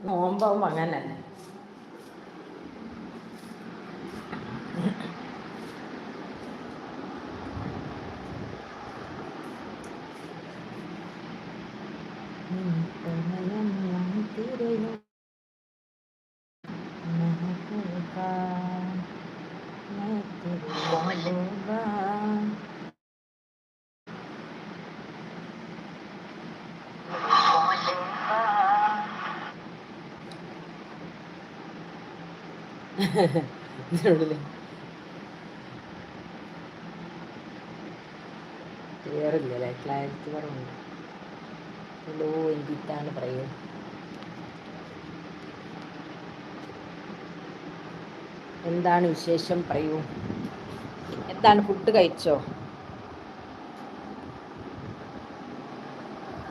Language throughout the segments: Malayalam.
നോമ്പാവുമ്പോൾ അങ്ങനെ തന്നെ ഇതിനുള്ളിൽ. ക്ലിയർ ഇല്ലല്ലേ ക്ലാരിറ്റി കുറവുണ്ട്. ഹലോ എന്തിട്ടാണ് പറയൂ എന്താണ് വിശേഷം? പറയൂ. എന്താണ് ഫുഡ് കഴിച്ചോ?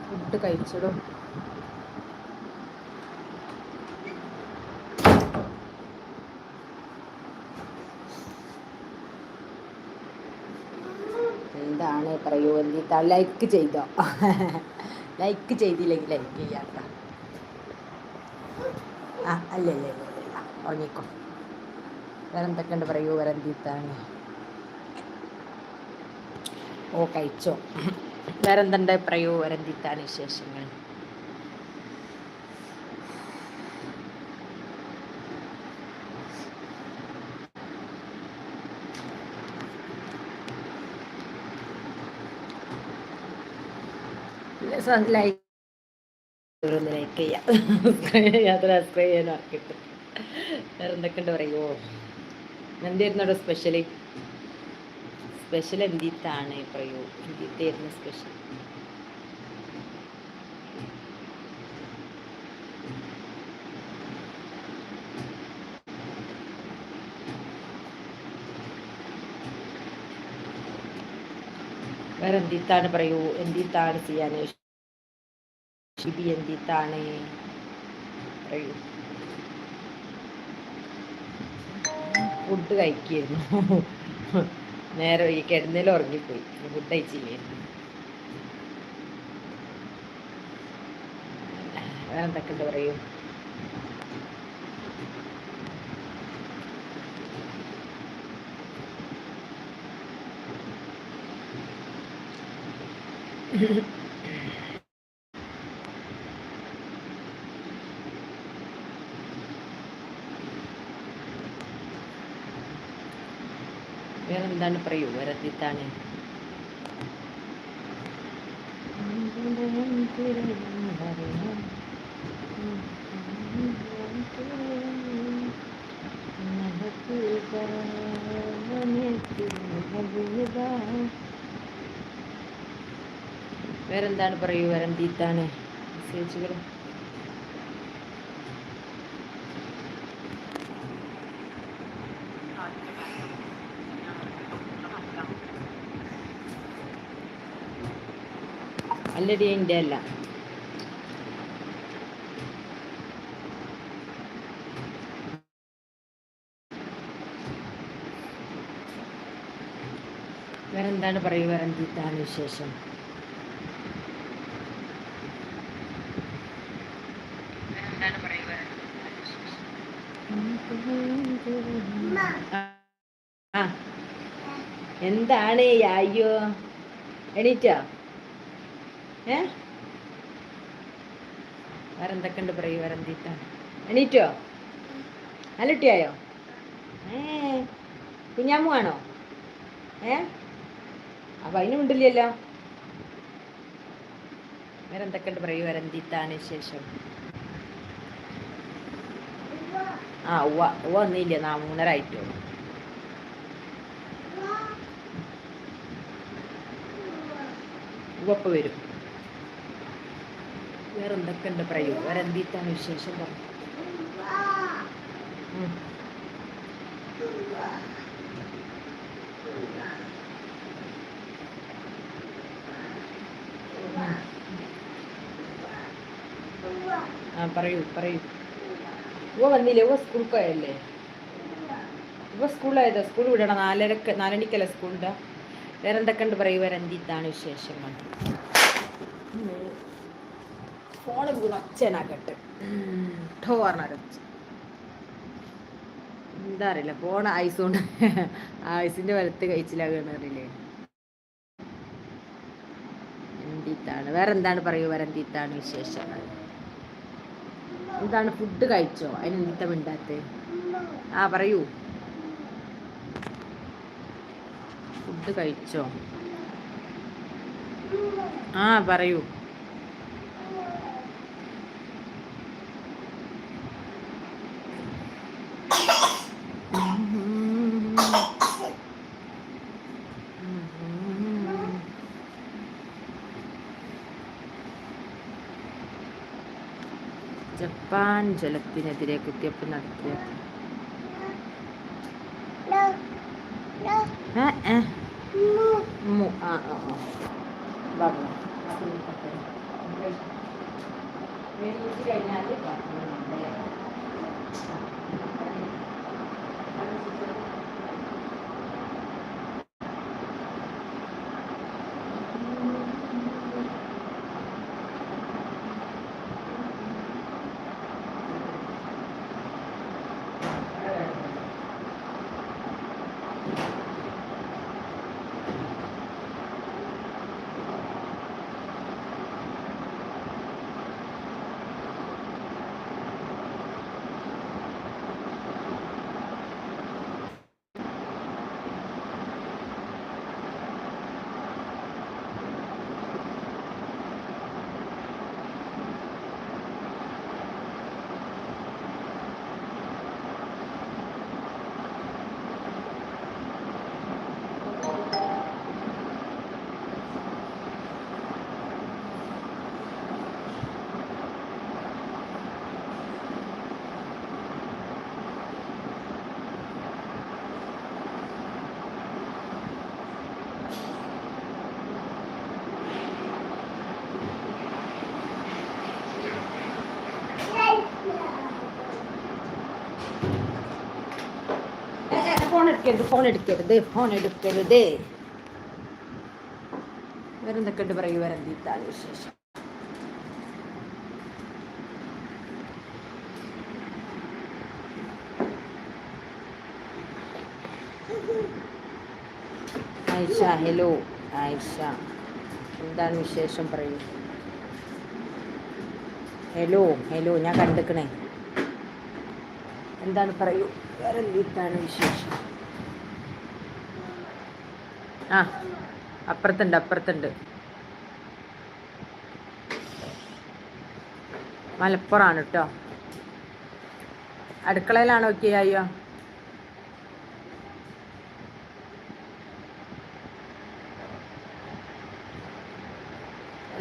ഫുഡ് കഴിച്ചടോ എന്താണ് പറയൂ എന്നിട്ട് ലൈക്ക് ചെയ്തോ. ലൈക്ക് ചെയ്തില്ലെങ്കിൽ ലൈക്ക് ചെയ്യാത്ത ആ അല്ല അല്ല ഉറങ്ങിക്കോ. വേറെ എന്തൊക്കെയുണ്ട് പറയൂ വേറെ എന്തിട്ടാണ് ഓ കഴിച്ചോ. വേറെ എന്തുണ്ട് പറയൂ വേറെ വിശേഷങ്ങൾ? ലൈക്ക് ലൈക്ക് ചെയ്യാം. വേറെ എന്തൊക്കെയുണ്ട് പറയുമോ എന്തായിരുന്നു അവിടെ സ്പെഷ്യൽ സ്പെഷ്യൽ എന്തിത്താണ് പറയൂ എന്തിത്തായിരുന്നു സ്പെഷ്യൽ വേറെ എന്തിത്താണ് പറയൂ എന്തിത്താണ് ചെയ്യാൻ ഷിബി എന്തിത്താണ് പറയൂ ഫുഡ് കഴിക്കായിരുന്നു നേരെ ഈ കിടന്നേലും ഉറങ്ങിപ്പോയി. ഫുഡ് കഴിച്ചില്ലായിരുന്നു. വേറെ എന്തൊക്കെയുണ്ട് പറയൂ? വേറെ എന്താണ് പറയൂ? വരത്തിത്താണ് വേറെന്താണ് പറയൂ? വരം എന്തിത്താണ് മെസ്സേജുകൾ അല്ലടി എന്റെ അല്ല. വേറെ എന്താണ് പറയുക വേറെ എന്താണ് വിശേഷം? എന്താണ് അയ്യോ? എണീറ്റോ? ഏ? വേറെ എന്തൊക്കെയുണ്ട് പറയൂ വേറെ എന്തിട്ടാണ് എണീറ്റോ? അലട്ടിയായോ? ഏ കുഞ്ഞാമു ആണോ? ഏ? അപ്പൊ അതിനും ഉണ്ടല്ലോ വേറെ എന്തൊക്കെയുണ്ട് പറയൂ വേറെ വിശേഷം? ആ ഉവ്വ ഉവ്വ ഒന്നില്ല നാ മൂന്നര ഉവപ്പ് വരും. വേറെ എന്തൊക്കെയുണ്ട് പറയൂ? വേറെ എന്തിട്ടാണ് വിശേഷം? പറഞ്ഞു ആ പറയൂ പറയൂ. ഇവ വന്നില്ലേ? ഇവ സ്കൂൾ പോയല്ലേ ഇവ സ്കൂളായതോ സ്കൂൾ വിടണം നാലരക്ക് നാലണിക്കല്ലേ സ്കൂളിന്റെ? വേറെ എന്തൊക്കെയുണ്ട് പറയൂ? വേറെ എന്തിട്ടാണ് വിശേഷങ്ങൾ? ഫോണ് ഒച്ചനാക്കട്ടെ ഠോ പറഞ്ഞൊച്ച എന്താ അറിയില്ല ഫോൺ ഐസ് കൊണ്ട് ഐസിന്റെ വലത്ത് കഴിച്ചിലാകുന്ന അറിയില്ലേ? എന്തിത്താണ്? വേറെ എന്താണ് പറയൂ വേറെ എന്തിത്താണ് വിശേഷങ്ങൾ എന്താണ് ഫുഡ് കഴിച്ചോ? അതിന് എന്തിത്തം മിണ്ടാത്ത? ആ പറയൂ. ഫുഡ് കഴിച്ചോ? ആ പറയൂ. ജപ്പാൻ ജലത്തിനെതിരെ കുത്തിയപ്പ് നടത്തിയ ഏ, എടുക്കരുത് ഫോൺ എടുക്കരുത് ഫോൺ എടുക്കരുത്. വേറെ എന്തൊക്കെയുണ്ട് പറയൂ വേറെ എന്തിത്താണ് വിശേഷം? ആയിഷ ഹലോ ആയിഷ എന്താണ് വിശേഷം പറയൂ? ഹലോ ഹലോ ഞാൻ കണ്ടിക്കണേ. എന്താണ് പറയൂ? വേറെ എന്താണ് വിശേഷം? ആ അപ്പുറത്തുണ്ട് അപ്പുറത്തുണ്ട്. മലപ്പുറമാണ് കേട്ടോ അടുക്കളയിലാണോ ഒക്കെ അയ്യോ?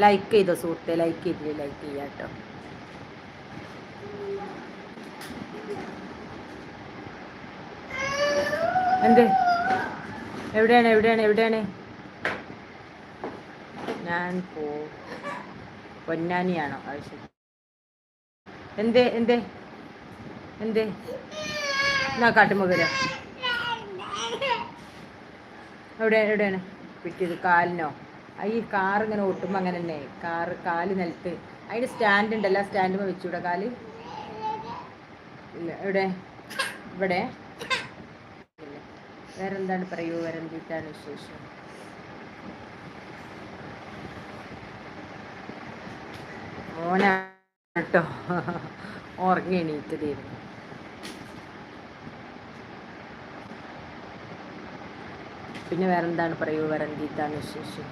ലൈക്ക് ചെയ്തോ സുഹൃത്തെ ലൈക്ക് ചെയ്തില്ലേ ലൈക്ക് ചെയ്യാം കേട്ടോ എന്ത്? എവിടെയാണ് എവിടെയാണ് എവിടെയാണ്? ഞാൻ പോ. പൊന്നാനിയാണോ? ആവശ്യം എന്തേ എന്തേ? എന്തേ? എന്നാ കാട്ടുമുഖര എവിടെ എവിടെയാണ്? പിറ്റിയത് കാലിനോ? ഈ കാർ ഇങ്ങനെ ഓട്ടുമ്പോൾ അങ്ങനെ തന്നെ കാറ് കാൽ നിലത്ത്. അതിന് സ്റ്റാൻഡ് ഉണ്ടല്ലോ സ്റ്റാൻഡുമ്പോൾ വെച്ചൂടെ കാൽ? ഇല്ല എവിടെ? ഇവിടെ. പറയൂ? വേറെ എന്തിട്ടാണ് വിശേഷം? മോനാ കേട്ടോ ഉറങ്ങി എണീറ്റതായിരുന്നു പിന്നെ വേറെന്താണ് പറയൂ? വേറെ എന്തിട്ടാണ് വിശേഷം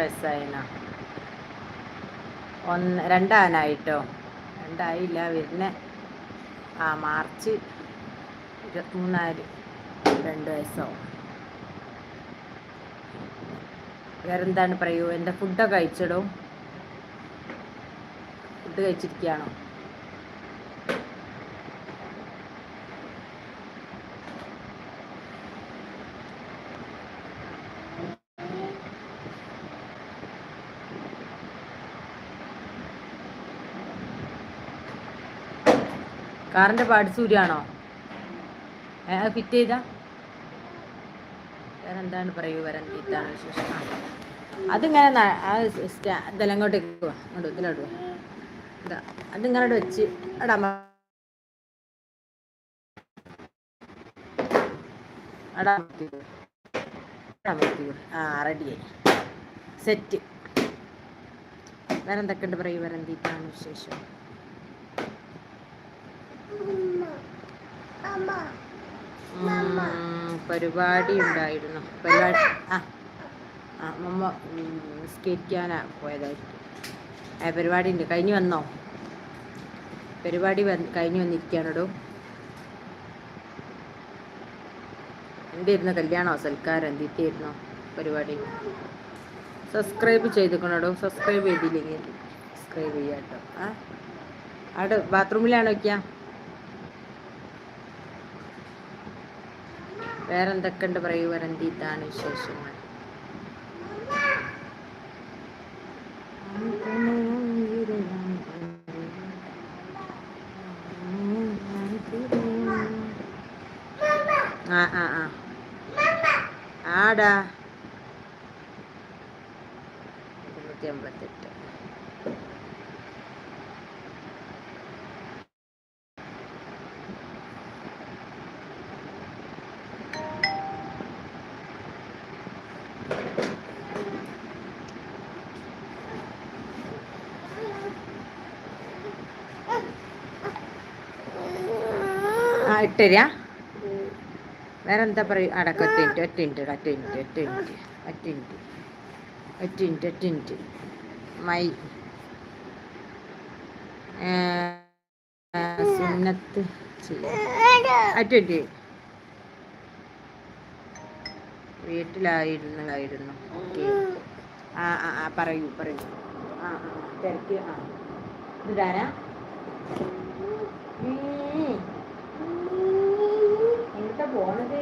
വയസ്സായിന. ഒന്ന് രണ്ടാനായിട്ടോ? രണ്ടായില്ല വരുന്ന. ആ മാർച്ച് ഇരുപത്തിമൂന്നാൽ രണ്ട് വയസ്സാവും. വേറെന്താണ് പറയൂ? എന്റെ ഫുഡൊക്കെ കഴിച്ചിടും? ഫുഡ് കഴിച്ചിരിക്കുകയാണോ? കാറിന്റെ പാർട്സ് ഊരാണോ ഏ അത് ഫിറ്റ് ചെയ്താ? വേറെ എന്താണ് പറയൂ വരാൻ വിശേഷം. അതിങ്ങനെ ഇതെല്ലാം അങ്ങോട്ടേക്ക് പോവാ അങ്ങോട്ട് ഇതിലോട്ട് പോവാ. അതിങ്ങനെ വെച്ച്. ആ റെഡിയായി സെറ്റ് വേറെ എന്തൊക്കെയുണ്ട് പറയൂ വേറെ എന്തൊക്കെയാണ് വിശേഷം? പരിപാടി ഉണ്ടായിരുന്നു പരിപാടി ആ ആ മമ്മ സ്കേറ്റിക്കാനാ പോയതായിരിക്കും. ആ പരിപാടി ഉണ്ട് കഴിഞ്ഞു വന്നോ? പരിപാടി വന്ന് കഴിഞ്ഞു വന്നിരിക്കാനോടോ എന്തായിരുന്നു കല്യാണോ? സൽക്കാരം എന്തിട്ടായിരുന്നോ പരിപാടി. സബ്സ്ക്രൈബ് ചെയ്തിക്കണോടോ സബ്സ്ക്രൈബ് ചെയ്തില്ലെങ്കിൽ സബ്സ്ക്രൈബ് ചെയ്യാട്ടോ. ആ അവിടെ ബാത്റൂമിലാണോ വയ്ക്കുക വേറെ എന്തൊക്കെയുണ്ട് പറയൂ വരന്തി ഇതാണ് വിശേഷങ്ങൾ. ആ ആ ആ. ആടാ. ഇരുന്നൂറ്റി അമ്പത്തെട്ട് ആ ഇട്ടുതരാ വേറെ എന്താ പറയുക അടക്ക ഒറ്റ മിനിറ്റ് ഒറ്റ മിനിറ്റ് ഒറ്റ മിനിറ്റ് ഒറ്റ മിനിറ്റ് ഒറ്റ മിനിറ്റ് ഒറ്റ മിനിറ്റ് ഒറ്റ മിനിറ്റ്. മൈ സുന്നത്ത് ഒറ്റ മിനിറ്റ്. വീട്ടിലായിരുന്നതായിരുന്നു. ഓക്കെ. ആ ആ ആ പറയൂ പറയൂ. ആ ആ തിരക്ക് ആ. ഇതാരാ? പോണത്?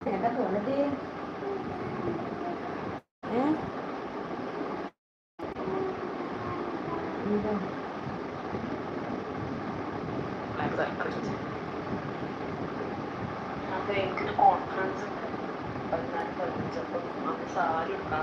എങ്ങോട്ടാ പോണത്? അതെ എനിക്കൊരു കോൺഫിഡൻസ് ഉണ്ട്. പതിനാല് പതിനഞ്ചപ്പം അന്ന് സാരി എടുക്കാൻ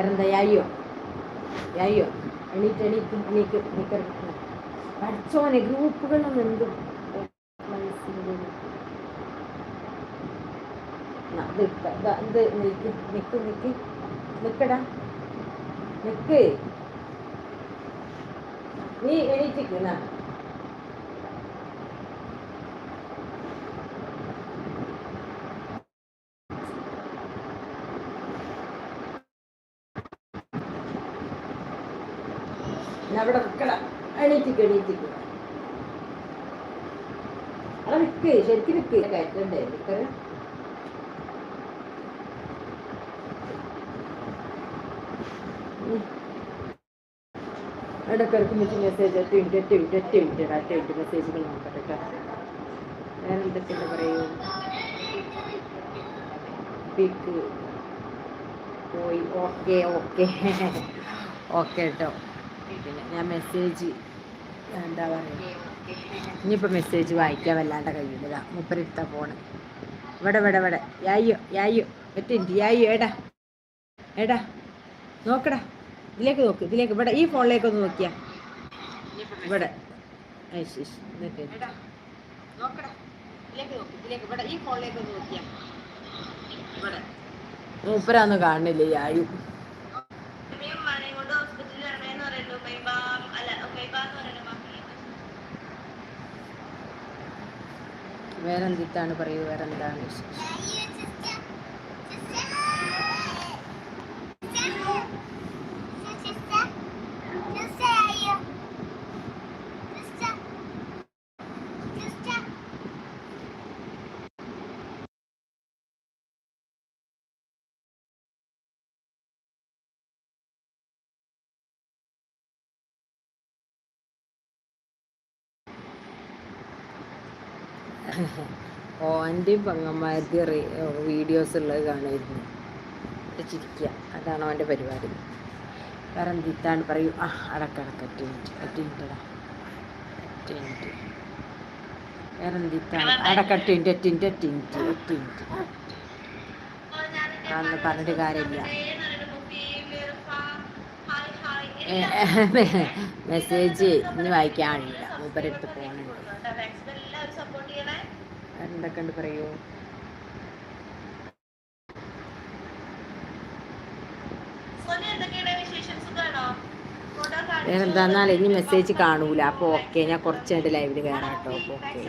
വേറെന്താ യായോ യായോ എണീറ്റ് എണീറ്റ് എണീക്ക് നിക്കർ പഠിച്ചോനെ നിക്ക് നിക്ക് നിക്കടാ. നിക്ക്. നീ എണീറ്റിക്കുന്ന അവിടെ നിക്കട എണീറ്റിക്ക് അവിടെ നിക്ക് ശരിക്കും നിക്ക്. കയറ്റണ്ടേ? നിക്കറ് ഇടക്കിടക്ക് മിനിറ്റ് മെസ്സേജ് ഒറ്റ മിനിറ്റ് ഒറ്റ മിനിറ്റ് ഒറ്റ മെസ്സേജുകൾ നോക്കട്ടെ കേട്ടോ വേറെ എന്തൊക്കെയാണ് പറയൂ? പിക്ക് പോയി. ഓക്കെ ഓക്കെ ഓക്കെ കേട്ടോ പിന്നെ ഞാൻ മെസ്സേജ് എന്താ പറയുക? ഇനിയിപ്പോൾ മെസ്സേജ് വായിക്കാൻ വല്ലാണ്ട് കഴിയില്ല മുപ്പരിത്ത പോണ് ഇവിടെ ഇവിടെ ഇവിടെ. യായോ യായോ എത്തിന്റെ യായോ എടാ. എടാ നോക്കടാ. ഇതിലേക്ക് നോക്ക് ഇതിലേക്ക്. ഇവിടെ ഈ ഫോണിലേക്ക് ഒന്ന് നോക്കിയാ. ഇവിടെ. എന്നിട്ട് നോക്കടാ. ഇതിലേക്ക് നോക്ക് ഇതിലേക്ക്. ഇവിടെ ഈ ഫോണിലേക്ക് ഒന്ന് നോക്കിയാ. ഇവിടെ. മൂപ്പരാന്ന് കാണുന്നില്ല യായു. വേറെന്തിട്ടാണ് പറയൂ വേറെന്താണ് വിശേഷം? ഓന്റെയും പെങ്ങന്മാരുടെ വീഡിയോസ് ഉള്ളത് കാണുമായിരുന്നു. ചിരിക്കുക. അതാണ് അവന്റെ പരിപാടി. വേറെ എന്തിത്താണ് പറയൂ? ആ അടക്കടക്ക ഒറ്റ വേറെ എന്തിത്താണ് മിനിറ്റ് ഒറ്റ മിനിറ്റ് പറഞ്ഞിട്ട് കാര്യമില്ല. മെസ്സേജ് ഇന്ന് വായിക്കാൻ മൂപ്പരെടുത്ത് പോകുന്നുണ്ട് എന്തൊക്കെയുണ്ട് പറയൂ എന്താന്നാലും ഇനി മെസ്സേജ് കാണൂല. അപ്പോൾ ഓക്കെ. ഞാൻ കുറച്ചായിട്ട് ലൈവിൽ ലൈവിൽ കയറാം കേട്ടോ ഓക്കെ